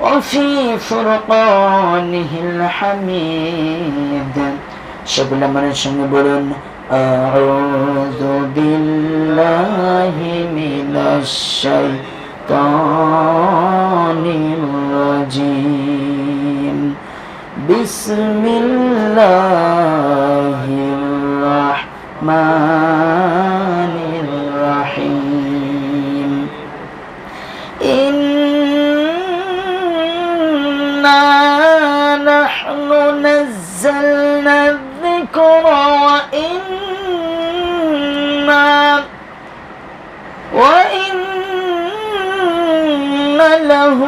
وفي فرقانه الحميد شغل من شغل أعوذ بالله من الشيطان الرجيم بسم الله الرحمن الذكر وإنا وإن له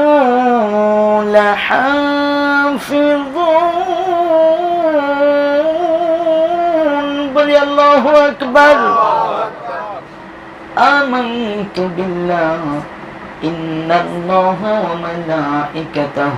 لحافظون. بلي الله أكبر. آمنت بالله. إن الله وملائكته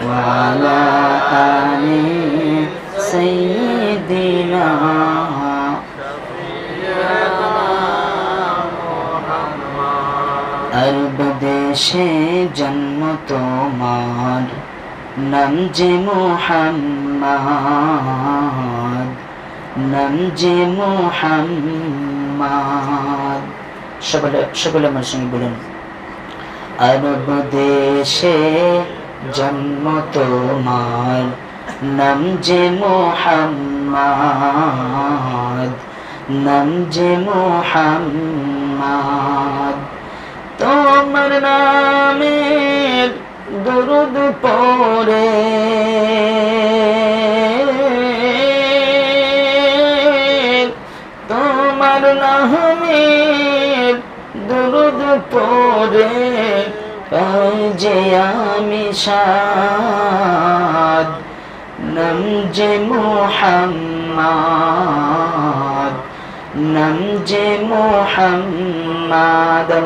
وعلى آل سيدنا আরব দেশে জন্ম তোমার নাম যে মোহাম্মদ নাম যে মোহাম্মদ সকলে সকলে আমার সঙ্গে বলুন আরব দেশে জন্ম তোমার নাম যে মোহাম্মদ, নাম যে মোহাম্মদ। তোমার নামের দরুদ পরে তোমার নামের দরুদ পরে যে আমি সাদ নাম যে মোহাম্মদ নাম যে মোহাম্মদ।